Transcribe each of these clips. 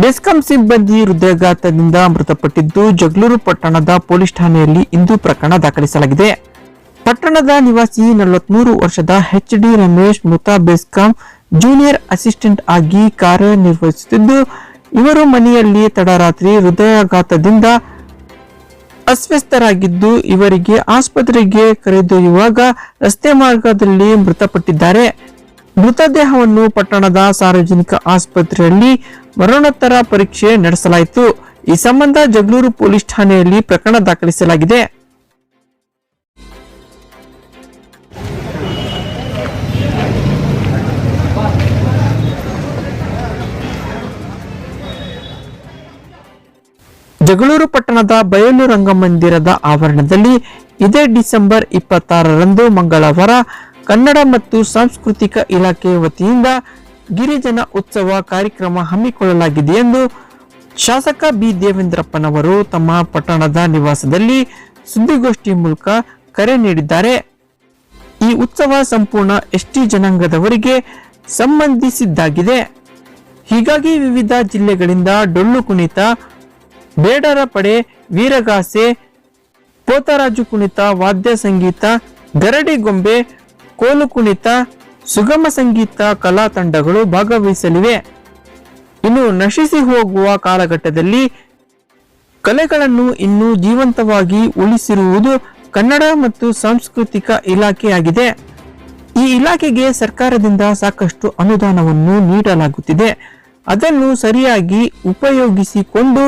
ಬೆಸ್ಕಾಂ ಸಿಬ್ಬಂದಿ ಹೃದಯಾಘಾತದಿಂದ ಮೃತಪಟ್ಟಿದ್ದು ಜಗಳೂರು ಪಟ್ಟಣದ ಪೊಲೀಸ್ ಠಾಣೆಯಲ್ಲಿ ಇಂದು ಪ್ರಕರಣ ದಾಖಲಿಸಲಾಗಿದೆ. ಪಟ್ಟಣದ ನಿವಾಸಿ ನಲವತ್ಮೂರು ವರ್ಷದ ಎಚ್ ಡಿ ರಮೇಶ್ ಮೃತ ಬೆಸ್ಕಾಂ ಜೂನಿಯರ್ ಅಸಿಸ್ಟೆಂಟ್ ಆಗಿ ಕಾರ್ಯನಿರ್ವಹಿಸುತ್ತಿದ್ದು, ಇವರು ಮನೆಯಲ್ಲಿ ತಡರಾತ್ರಿ ಹೃದಯಾಘಾತದಿಂದ ಅಸ್ವಸ್ಥರಾಗಿದ್ದು, ಇವರಿಗೆ ಆಸ್ಪತ್ರೆಗೆ ಕರೆದೊಯ್ಯುವಾಗ ರಸ್ತೆ ಮಾರ್ಗದಲ್ಲಿ ಮೃತಪಟ್ಟಿದ್ದಾರೆ. ಮೃತದೇಹವನ್ನು ಪಟ್ಟಣದ ಸಾರ್ವಜನಿಕ ಆಸ್ಪತ್ರೆಯಲ್ಲಿ ಮರಣೋತ್ತರ ಪರೀಕ್ಷೆ ನಡೆಸಲಾಯಿತು. ಈ ಸಂಬಂಧ ಜಗಳೂರು ಪೊಲೀಸ್ ಠಾಣೆಯಲ್ಲಿ ಪ್ರಕರಣ ದಾಖಲಿಸಲಾಗಿದೆ. ಜಗಳೂರು ಪಟ್ಟಣದ ಬಯಲು ರಂಗಮಂದಿರದ ಆವರಣದಲ್ಲಿ ಇದೇ ಡಿಸೆಂಬರ್ ಇಪ್ಪತ್ತಾರರಂದು ಮಂಗಳವಾರ ಕನ್ನಡ ಮತ್ತು ಸಾಂಸ್ಕೃತಿಕ ಇಲಾಖೆ ವತಿಯಿಂದ ಗಿರಿಜನ ಉತ್ಸವ ಕಾರ್ಯಕ್ರಮ ಹಮ್ಮಿಕೊಳ್ಳಲಾಗಿದೆ ಎಂದು ಶಾಸಕ ಬಿ ದೇವೇಂದ್ರಪ್ಪನವರು ತಮ್ಮ ಪಟ್ಟಣದ ನಿವಾಸದಲ್ಲಿ ಸುದ್ದಿಗೋಷ್ಠಿ ಮೂಲಕ ಕರೆ ನೀಡಿದ್ದಾರೆ. ಈ ಉತ್ಸವ ಸಂಪೂರ್ಣ ಎಸ್ಟಿ ಜನಾಂಗದವರಿಗೆ ಸಂಬಂಧಿಸಿದ್ದಾಗಿದೆ. ಹೀಗಾಗಿ ವಿವಿಧ ಜಿಲ್ಲೆಗಳಿಂದ ಡೊಳ್ಳು ಕುಣಿತ, ಬೇಡರ ಪಡೆ, ವೀರಗಾಸೆ, ಪೋತರಾಜು ಕುಣಿತ, ವಾದ್ಯ ಸಂಗೀತ, ಗರಡಿ ಗೊಂಬೆ ಕೋಲು ಕುಣಿತ, ಸುಗಮ ಸಂಗೀತ, ಕಲಾ ತಂಡಗಳು ಭಾಗವಹಿಸಲಿವೆ. ಇನ್ನು ನಶಿಸಿ ಹೋಗುವ ಕಾಲಘಟ್ಟದಲ್ಲಿ ಕಲೆಗಳನ್ನು ಇನ್ನೂ ಜೀವಂತವಾಗಿ ಉಳಿಸಿರುವುದು ಕನ್ನಡ ಮತ್ತು ಸಾಂಸ್ಕೃತಿಕ ಇಲಾಖೆಯಾಗಿದೆ. ಈ ಇಲಾಖೆಗೆ ಸರ್ಕಾರದಿಂದ ಸಾಕಷ್ಟು ಅನುದಾನವನ್ನು ನೀಡಲಾಗುತ್ತಿದೆ. ಅದನ್ನು ಸರಿಯಾಗಿ ಉಪಯೋಗಿಸಿಕೊಂಡು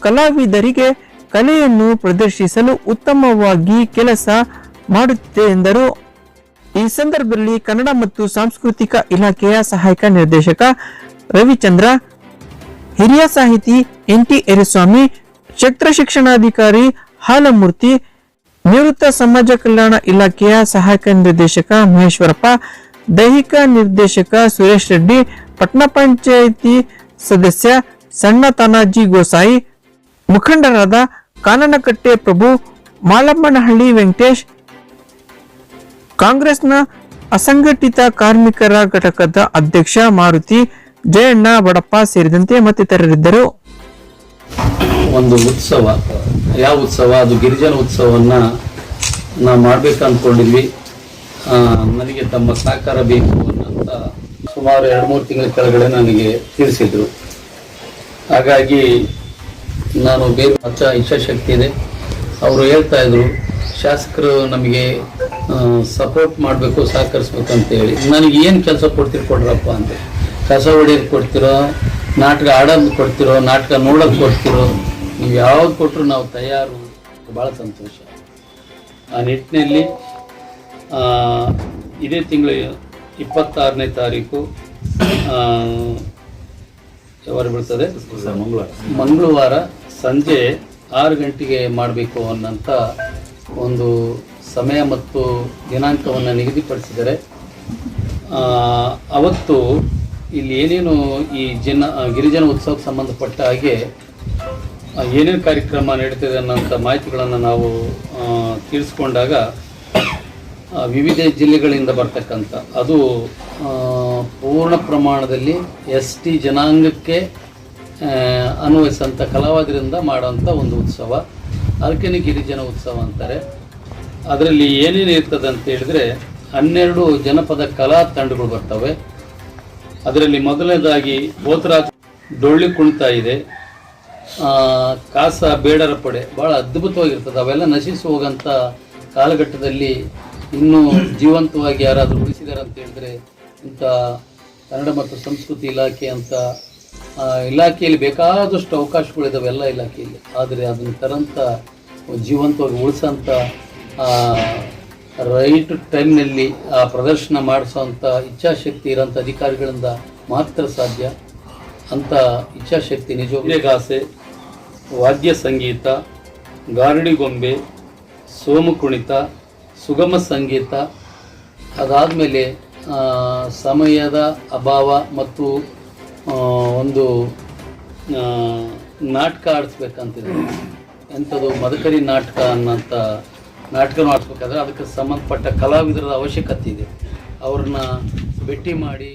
ಕಲಾವಿದರಿಗೆ ಕಲೆಯನ್ನು ಪ್ರದರ್ಶಿಸಲು ಉತ್ತಮವಾಗಿ ಕೆಲಸ ಮಾಡುತ್ತಿದೆ ಎಂದರು. ಈ ಸಂದರ್ಭದಲ್ಲಿ ಕನ್ನಡ ಮತ್ತು ಸಾಂಸ್ಕೃತಿಕ ಇಲಾಖೆಯ ಸಹಾಯಕ ನಿರ್ದೇಶಕ ರವಿಚಂದ್ರ, ಹಿರಿಯ ಸಾಹಿತಿ ಎನ್ ಟಿ ಎರಿಸ್ವಾಮಿ, ಕ್ಷೇತ್ರ ಶಿಕ್ಷಣಾಧಿಕಾರಿ ಹಾಲಮೂರ್ತಿ, ನಿವೃತ್ತ ಸಮಾಜ ಕಲ್ಯಾಣ ಇಲಾಖೆಯ ಸಹಾಯಕ ನಿರ್ದೇಶಕ ಮಹೇಶ್ವರಪ್ಪ, ದೈಹಿಕ ನಿರ್ದೇಶಕ ಸುರೇಶ್ ರೆಡ್ಡಿ ಪಟ್ಟಣ ಪಂಚಾಯಿತಿ ಸದಸ್ಯ ಸಣ್ಣ ತಾನಾಜಿ ಗೋಸಾಯಿ, ಮುಖಂಡರಾದ ಕಾನನಕಟ್ಟೆ ಪ್ರಭು ಮಾಲಮ್ಮನಹಳ್ಳಿ ವೆಂಕಟೇಶ್ ಕಾಂಗ್ರೆಸ್ನ ಅಸಂಘಟಿತ ಕಾರ್ಮಿಕರ ಘಟಕದ ಅಧ್ಯಕ್ಷ ಮಾರುತಿ ಜಯಣ್ಣ ಬಡಪ್ಪ ಸೇರಿದಂತೆ ಮತ್ತಿತರರಿದ್ದರು. ಒಂದು ಉತ್ಸವ, ಯಾವ ಉತ್ಸವ? ಅದು ಗಿರಿಜನ ಉತ್ಸವವನ್ನು ನಾವು ಮಾಡ್ಬೇಕು ಅಂದ್ಕೊಂಡಿದ್ವಿ ನನಗೆ ತಮ್ಮ ಸಹಕಾರ ಬೇಕು ಅನ್ನಂತ ಸುಮಾರು ಎರಡು ಮೂರು ತಿಂಗಳ ಕೆಳಗಡೆ ನನಗೆ ತಿಳಿಸಿದ್ರು. ಹಾಗಾಗಿ ನಾನು ಬೇರೆ ಮಚ್ಚ, ಇಚ್ಛಾಶಕ್ತಿ ಇದೆ. ಅವರು ಹೇಳ್ತಾ ಇದ್ರು, ಶಾಸಕರು ನಮಗೆ ಸಪೋರ್ಟ್ ಮಾಡಬೇಕು, ಸಹಕರಿಸ್ಬೇಕು ಅಂತ ಹೇಳಿ, ನನಗೆ ಏನು ಕೆಲಸ ಕೊಡ್ತೀರಿ ಕೊಡ್ರಪ್ಪ ಅಂತ. ಕಸ ಹೊಡೆಯೋದು ಕೊಡ್ತಿರೋ, ನಾಟಕ ಆಡೋದು ಕೊಡ್ತಿರೋ, ನಾಟಕ ನೋಡೋದು ಕೊಡ್ತಿರೋ, ನೀವು ಯಾವ್ದು ಕೊಟ್ಟರು ನಾವು ತಯಾರು. ಭಾಳ ಸಂತೋಷ. ಆ ನಿಟ್ಟಿನಲ್ಲಿ ಇದೇ ತಿಂಗಳು ಇಪ್ಪತ್ತಾರನೇ ತಾರೀಕು ಯಾವಾಗ ಬೀಳ್ತದೆ ಮಂಗಳವಾರ ಸಂಜೆ ಆರು ಗಂಟೆಗೆ ಮಾಡಬೇಕು ಅನ್ನೋಂಥ ಒಂದು ಸಮಯ ಮತ್ತು ದಿನಾಂಕವನ್ನು ನಿಗದಿಪಡಿಸಿದರೆ ಅವತ್ತು ಇಲ್ಲಿ ಏನೇನು ಈ ಜನ, ಗಿರಿಜನ ಉತ್ಸವಕ್ಕೆ ಸಂಬಂಧಪಟ್ಟ ಹಾಗೆ ಏನೇನು ಕಾರ್ಯಕ್ರಮ ನಡೀತಿದೆ ಅನ್ನೋಂಥ ಮಾಹಿತಿಗಳನ್ನು ನಾವು ತಿಳಿಸ್ಕೊಂಡಾಗ ವಿವಿಧ ಜಿಲ್ಲೆಗಳಿಂದ ಬರ್ತಕ್ಕಂಥ, ಅದು ಪೂರ್ಣ ಪ್ರಮಾಣದಲ್ಲಿ ಎಸ್ ಟಿ ಜನಾಂಗಕ್ಕೆ ಅನ್ವಯಿಸಂಥ ಕಲಾವಿದರಿಂದ ಮಾಡೋಂಥ ಒಂದು ಉತ್ಸವ. ಅದಕ್ಕೇ ಗಿರಿಜನ ಉತ್ಸವ ಅಂತಾರೆ. ಅದರಲ್ಲಿ ಏನೇನು ಇರ್ತದೆ ಅಂತ ಹೇಳಿದ್ರೆ ಹನ್ನೆರಡು ಜನಪದ ಕಲಾ ತಂಡಗಳು ಬರ್ತವೆ. ಅದರಲ್ಲಿ ಮೊದಲನೇದಾಗಿ ಬೋತರಾಜ್ ಡೊಳ್ಳಿ ಕುಣಿತ ಇದೆ. ಕಾಸ ಬೇಡರ ಪಡೆ ಭಾಳ ಅದ್ಭುತವಾಗಿರ್ತದೆ. ಅವೆಲ್ಲ ನಶಿಸಿ ಹೋಗಂಥ ಕಾಲಘಟ್ಟದಲ್ಲಿ ಇನ್ನೂ ಜೀವಂತವಾಗಿ ಯಾರಾದರೂ ಉಳಿಸಿದ್ದಾರೆ ಅಂತ ಹೇಳಿದ್ರೆ ಇಂಥ ಕನ್ನಡ ಮತ್ತು ಸಂಸ್ಕೃತಿ ಇಲಾಖೆ ಅಂತ ಇಲಾಖೆಯಲ್ಲಿ ಬೇಕಾದಷ್ಟು ಅವಕಾಶಗಳಿದಾವೆ ಎಲ್ಲ ಇಲಾಖೆಯಲ್ಲಿ. ಆದರೆ ಅದನ್ನು ತರಂತ ಜೀವಂತವಾಗಿ ಉಳಿಸೋಂಥ ರೈಟ್ ಟೈಮ್ನಲ್ಲಿ ಆ ಪ್ರದರ್ಶನ ಮಾಡಿಸೋವಂಥ ಇಚ್ಛಾಶಕ್ತಿ ಇರೋಂಥ ಅಧಿಕಾರಿಗಳಿಂದ ಮಾತ್ರ ಸಾಧ್ಯ. ಅಂತ ಇಚ್ಛಾಶಕ್ತಿ ನಿಜಗಾಸೆ ವಾದ್ಯ ಸಂಗೀತ, ಗಾರಡಿ ಗೊಂಬೆ, ಸೋಮು ಕುಣಿತ, ಸುಗಮ ಸಂಗೀತ, ಅದಾದಮೇಲೆ ಸಮಯದ ಅಭಾವ ಮತ್ತು ಒಂದು ನಾಟಕ ಆಡಿಸ್ಬೇಕಂತಿದೆ. ಎಂಥದ್ದು ಮದಕರಿ ನಾಟಕ ಅನ್ನೋಂಥ ನಾಟಕ ಆಡಿಸ್ಬೇಕಾದ್ರೆ ಅದಕ್ಕೆ ಸಂಬಂಧಪಟ್ಟ ಕಲಾವಿದರ ಅವಶ್ಯಕತೆ ಇದೆ. ಅವ್ರನ್ನ ಭೇಟಿ ಮಾಡಿ